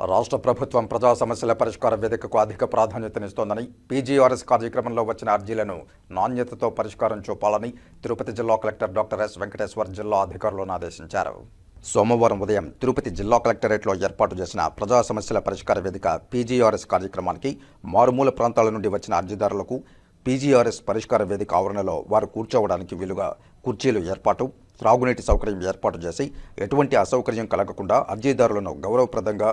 రాష్ట్ర ప్రభుత్వం ప్రజా సమస్యల పరిష్కార వేదికకు అధిక ప్రాధాన్యతనిస్తోందని పీజీఆర్ఎస్ కార్యక్రమంలో వచ్చిన అర్జీలను నాణ్యతతో పరిష్కారం చూపాలని తిరుపతి జిల్లా కలెక్టర్ డాక్టర్ ఎస్ వెంకటేశ్వర్ జిల్లా అధికారులను ఆదేశించారు. సోమవారం ఉదయం తిరుపతి జిల్లా కలెక్టరేట్లో ఏర్పాటు చేసిన ప్రజా సమస్యల పరిష్కార వేదిక పీజీఆర్ఎస్ కార్యక్రమానికి మారుమూల ప్రాంతాల నుండి వచ్చిన అర్జీదారులకు పీజీఆర్ఎస్ పరిష్కార వేదిక ఆవరణలో వారు కూర్చోవడానికి వీలుగా కుర్చీలు ఏర్పాటు త్రాగునీటి సౌకర్యం ఏర్పాటు చేసి ఎటువంటి అసౌకర్యం కలగకుండా అర్జీదారులను గౌరవప్రదంగా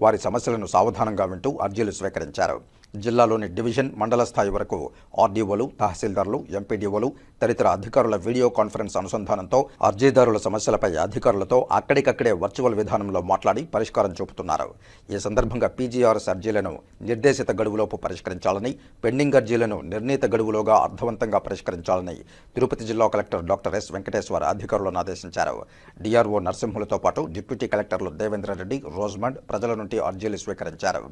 వారి సమస్యలను సావధానంగా వింటూ అర్జీలు స్వీకరించారు. జిల్లాలోని డివిజన్ మండల స్థాయి వరకు ఆర్డీఓలు తహసీల్దార్లు ఎంపీడీఓలు తదితర అధికారుల వీడియో కాన్ఫరెన్స్ అనుసంధానంతో అర్జీదారుల సమస్యలపై అధికారులతో అక్కడికక్కడే వర్చువల్ విధానంలో మాట్లాడి పరిష్కారం చూపుతున్నారు. ఈ సందర్భంగా పీజీఆర్ఎస్ అర్జీలను నిర్దేశిత గడువులోపు పరిష్కరించాలని పెండింగ్ అర్జీలను నిర్ణీత గడువులోగా అర్థవంతంగా పరిష్కరించాలని తిరుపతి జిల్లా కలెక్టర్ డాక్టర్ ఎస్ వెంకటేశ్వర్ అధికారులను ఆదేశించారు. డిఆర్ఓ నరసింహులతో పాటు డిప్యూటీ కలెక్టర్లు దేవేంద్రరెడ్డి రోజ్మండ్ ప్రజల నుండి అర్జీలు స్వీకరించారు.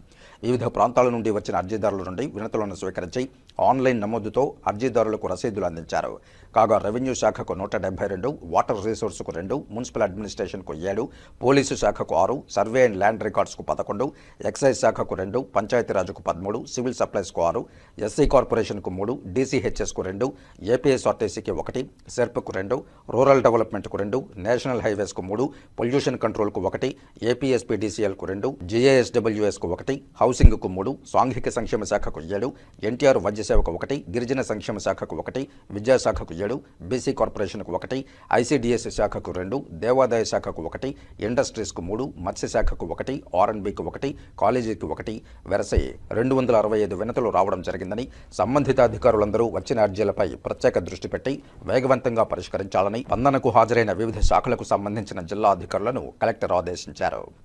వివిధ ప్రాంతాల నుండి వచ్చిన అర్జీదారుల నుండి వినతులను స్వీకరించి ఆన్లైన్ నమోదుతో అర్జీదారులకు రసీదులు అందించారు. కాగా రెవెన్యూ శాఖకు నూట డెబ్బై రెండు వాటర్ రిసోర్సుకు రెండు మున్సిపల్ అడ్మినిస్ట్రేషన్కు ఏడు పోలీసు శాఖకు ఆరు సర్వే అండ్ ల్యాండ్ రికార్డ్స్కు పదకొండు ఎక్సైజ్ శాఖకు రెండు పంచాయతీరాజ్కు పదమూడు సివిల్ సప్లైస్కు ఆరు ఎస్సీ కార్పొరేషన్కు మూడు డీసీహెచ్ఎస్కు రెండు ఏపీఎస్ఆర్టీసీకి ఒకటి సెర్ప్కు రెండు రూరల్ డెవలప్మెంట్కు రెండు నేషనల్ హైవేస్కు మూడు పొల్యూషన్ కంట్రోల్కు ఒకటి ఏపీఎస్పీడీసీఎల్కు రెండు జీఏఎస్డబ్ల్యూఎస్కు ఒకటి హౌసింగ్కు మూడు సాంఘిక సంక్షేమ శాఖకు ఏడు ఎన్టీఆర్ వైద్య సేవకు ఒకటి గిరిజన సంక్షేమ శాఖకు ఒకటి విద్యాశాఖకు ఏడు బీసీ కార్పొరేషన్కు ఒకటి ఐసీడీఎస్ శాఖకు రెండు దేవాదాయ శాఖకు ఒకటి ఇండస్ట్రీస్కు మూడు మత్స్య శాఖకు ఒకటి ఆర్ఎన్బికి ఒకటి కాలేజీకి ఒకటి వెరసై రెండు వందల అరవై ఐదు వినతులు రావడం జరిగిందని సంబంధిత అధికారులందరూ వచ్చిన అర్జీలపై ప్రత్యేక దృష్టి పెట్టి వేగవంతంగా పరిష్కరించాలని స్పందనకు హాజరైన వివిధ శాఖలకు సంబంధించిన జిల్లా అధికారులను కలెక్టర్ ఆదేశించారు.